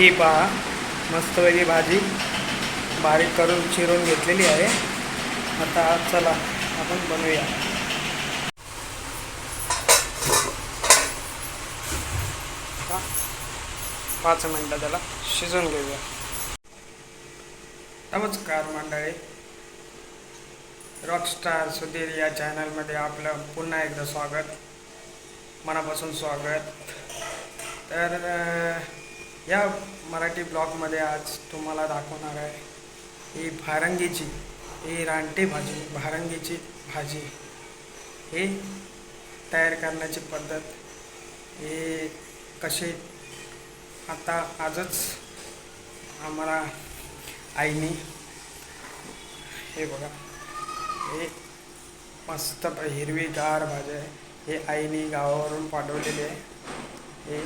ही पहा. मस्तपैकी भाजी. बारीक करून चिरून घेतलेली आहे. आता चला आपण बनवूया. पाच मिनटं त्याला शिजवून घेऊया. नमस्कार मंडळी. रॉकस्टार सुधीर या चॅनलमध्ये आपलं पुन्हा एकदा स्वागत. मनापासून स्वागत. तर या मराठी ब्लॉगमध्ये आज तुम्हाला दाखवणार आहे ही भारंगीची ही रानटी भाजी भारंगीची भाजी. ही तयार करण्याची पद्धत हे कशी? आता आजच आम्हाला आईने हे बघा हे मस्त हिरवीगार भाज्या आहे. हे आईने गावावरून पाठवलेली आहे. हे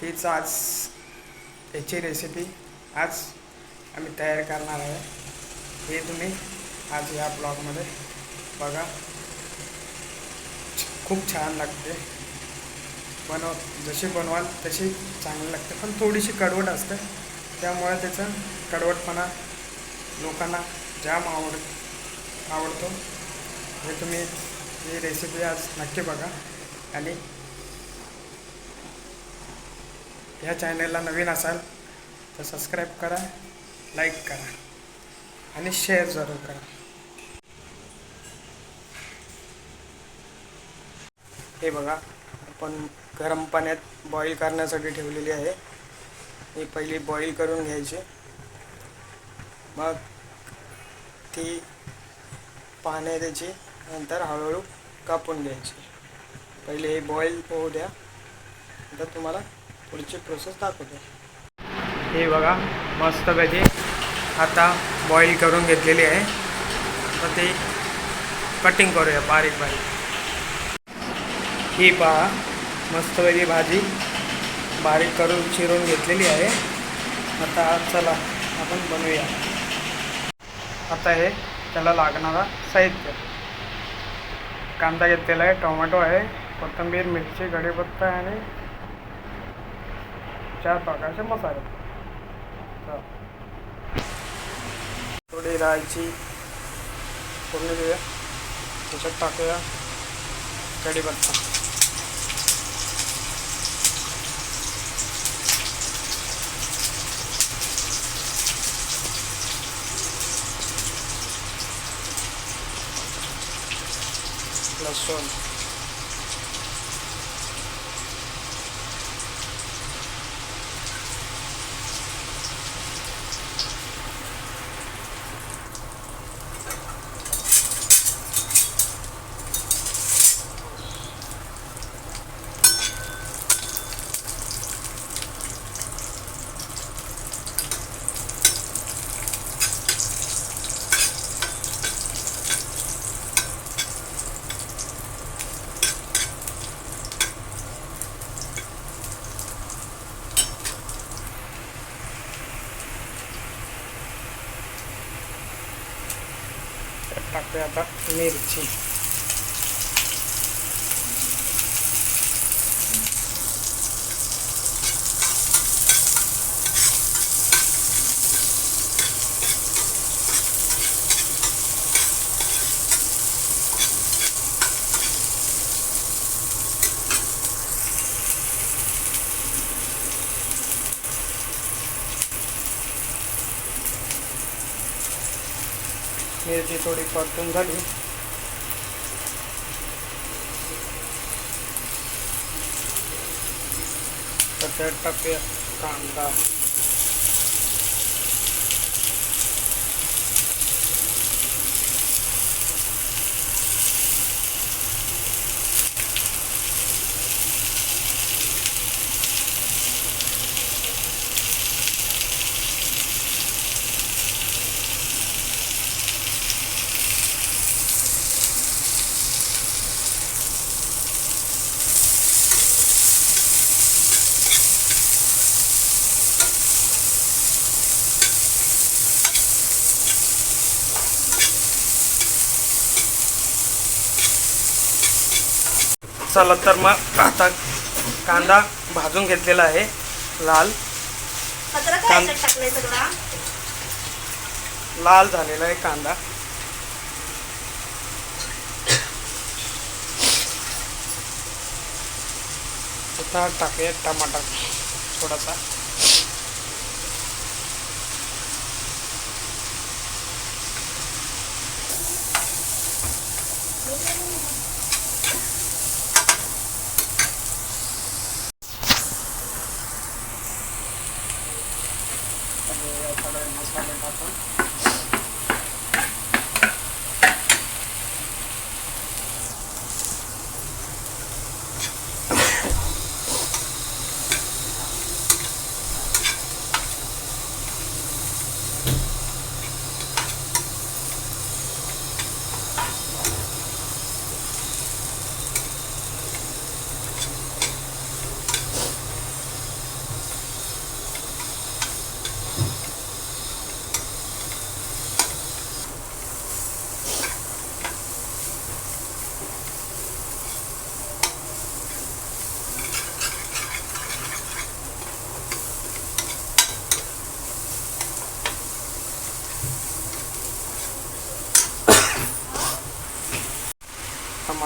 तीच आज याची रेसिपी आज आम्ही तयार करणार आहे. हे तुम्ही आज या ब्लॉगमध्ये बघा. खूप छान लागते. बनव जशी बनवाल तशी चांगली लागते. पण थोडीशी कडवट असते. त्यामुळे त्याचा कडवटपणा लोकांना जाम आवड आवडतो. हे तुम्ही ही रेसिपी आज नक्की बघा. आणि ह्या चॅनलला नवीन असाल तर सबस्क्राईब करा लाईक करा आणि शेअर जरूर करा. हे बघा आपण गरम पाण्यात बॉईल करण्यासाठी ठेवलेली आहे. ही पहिली बॉईल करून घ्यायची. मग ती पाने त्याची नंतर हळूहळू कापून घ्यायची. पहिले हे बॉईल होऊ द्या. नंतर तुम्हाला पुढची प्रोसेस दाखवतो. हे बघा मस्तपैकी आता बॉईल करून घेतलेली आहे. तर ते कटिंग करूया बारीक बारीक. ही पहा मस्तपैकी भाजी बारीक करून चिरून घेतलेली आहे. आता चला आपण बनवूया. आता हे त्याला लागणारा साहित्य. कांदा घेतलेला आहे टोमॅटो आहे कोथिंबीर मिरची कढीपत्ता आणि चार प्रकारचे मसाले. थोडी राहायची फोडणी देऊया त्याच्यात टाकूया कढीपत्ता लसूण त्यात टाकूया मिरची थोडी परतून झाली तर त्यात कांदा। चला तर मग आता कांदा भाजून घेतलेला आहे लाल. लाल झालेला आहे कांदा. आता टाकूया टमाटर थोडासा.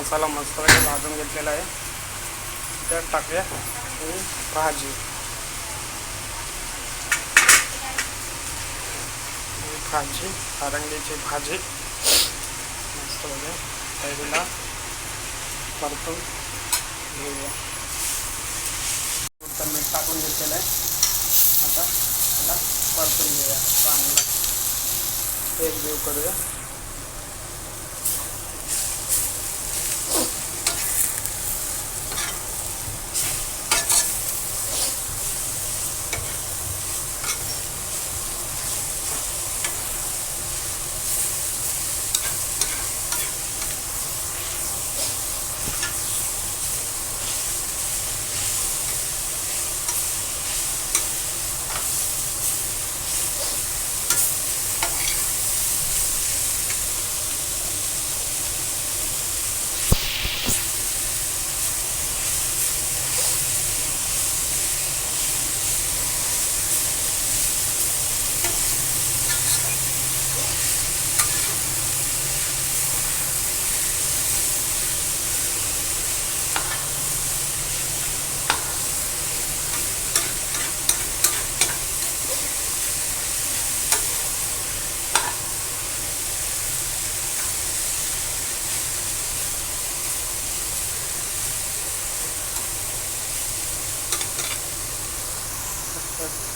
मसाला मस्तपैकी भाजून घेतलेला टाकूया. भाजी. भाजी. भाजी. मस्त परतून घेऊया. पुरतं मीठ टाकून त्याला परतून घेऊया. चांगलं एक जीव करूया.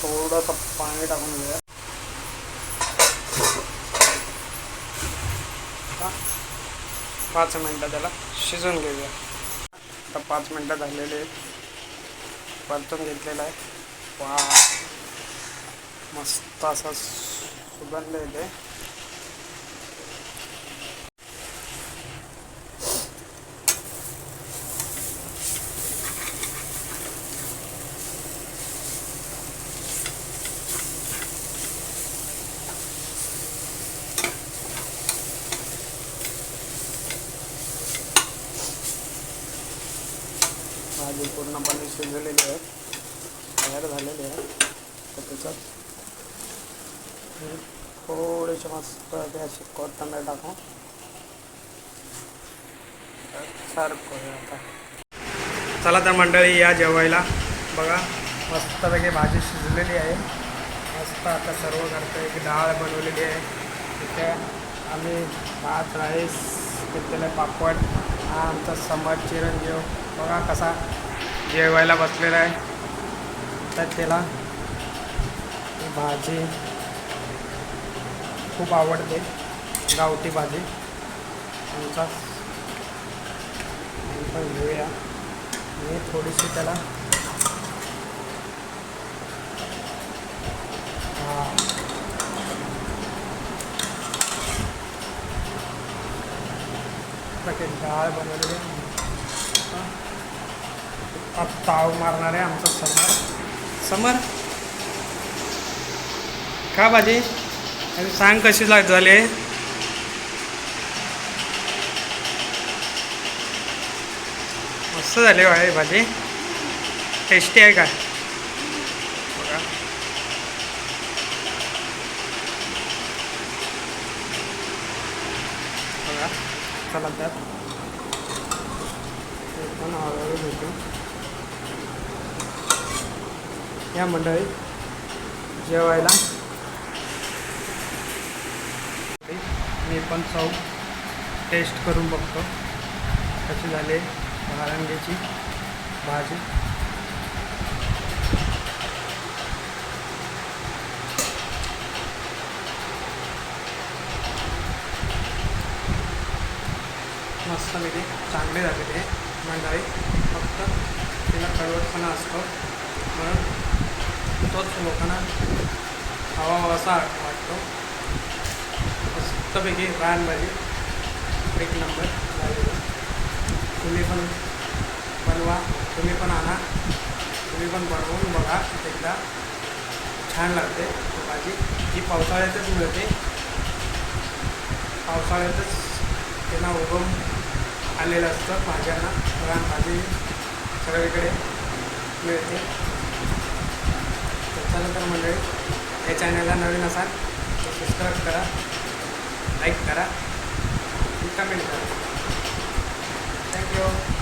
थोडंसं पाणी टाकून घेऊया. पाच मिनटं त्याला शिजून घेऊया. आता पाच मिनटं झालेले आहेत. परतून घेतलेलं आहे. वा. मस्त असं सुगंध येते. भाजी पूर्णपणे शिजलेले आहे तयार झालेली आहे तर त्याच्यात थोडेसे मस्त ते असे कोथंबीर टाकू सर्व करूया आता. चला तर मंडळी या जेवायला. बघा मस्तपैकी भाजी शिजलेली आहे. मस्त आता सर्व करतो. एक डाळ बनवलेली आहे. तिथे आम्ही भात राईस घेतलेलं पापड हा आमचा समाज चिरंजीव. बघा कसा जेवायला बसलेला आहे. तर त्याला भाजी खूप आवडते. गावठी भाजी. आमचा पण घेऊया. मी थोडीशी त्याला डाळ बनवलेली ताव मारणार आहे आमचा समर. समर? का भाजी अरे सांग कशी लाग झाले? मस्त झाले आहे भाजी. टेस्टी आहे का? बघा. बघा. चला त्यात. पण हळूहळू भेटू या मंडळी जेवायला. मी पण चव टेस्ट करून बघतो. कशी झाले वारंग्याची भाजी? मस्त म्हणजे चांगले झाले ते मंडळी. फक्त तिला कडवटपणा असतो. म्हणून तोच लोकांना हवा असा वाटतो. मस्तपैकी रान भाजी एक नंबर तुम्ही पण बनवा तुम्ही पण आणा तुम्ही पण बनवून बघा एकदा छान लागते ती भाजी. ही पावसाळ्यातच मिळते. पावसाळ्यातच त्यांना उगम आलेलं असतं. भाज्यांना रान भाजी सगळीकडे मिळते. चला तर मंडळी या चॅनलला नवीन असाल तर सबस्क्राईब करा लाईक करा कमेंट करा. थँक्यू